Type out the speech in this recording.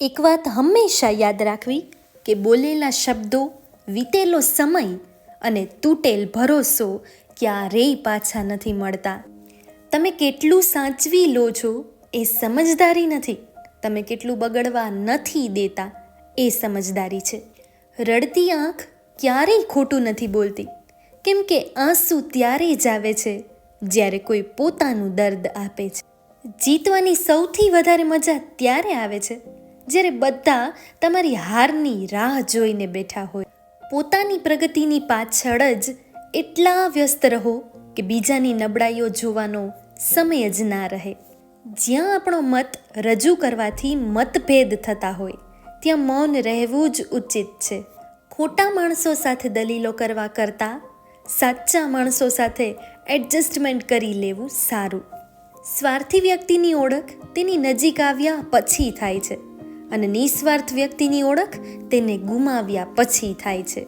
એક વાત હંમેશા યાદ રાખવી કે બોલેલા શબ્દો, વીતેલો સમય અને તૂટેલ ભરોસો ક્યારેય પાછા નથી મળતા. તમે કેટલું સાચવી લો છો એ સમજદારી નથી. તમે કેટલું બગડવા નથી દેતા એ સમજદારી છે. રડતી આંખ ક્યારેય ખોટું નથી બોલતી. કેમ કે આંસુ ત્યારે જ આવે છે જ્યારે કોઈ પોતાનું દર્દ આપે છે. જીતવાની સૌથી વધારે મજા ત્યારે આવે છે જ્યારે બધા તમારી હારની રાહ જોઈને બેઠા હોય, પોતાની પ્રગતિની પાછળ જ એટલા વ્યસ્ત રહો કે બીજાની નબળાઈઓ જોવાનો સમય જ ના રહે. જ્યાં આપણો મત રજૂ કરવાથી મતભેદ થતા હોય, ત્યાં મૌન રહેવું જ ઉચિત છે. ખોટા માણસો સાથે દલીલો કરવા કરતાં સાચા માણસો સાથે એડજસ્ટમેન્ટ કરી લેવું સારું. સ્વાર્થી વ્યક્તિની ઓળખ તેની નજીક આવ્યા પછી થાય છે. અને નિસ્વાર્થ વ્યક્તિની ઓળખ તેને ગુમાવ્યા પછી થાય છે.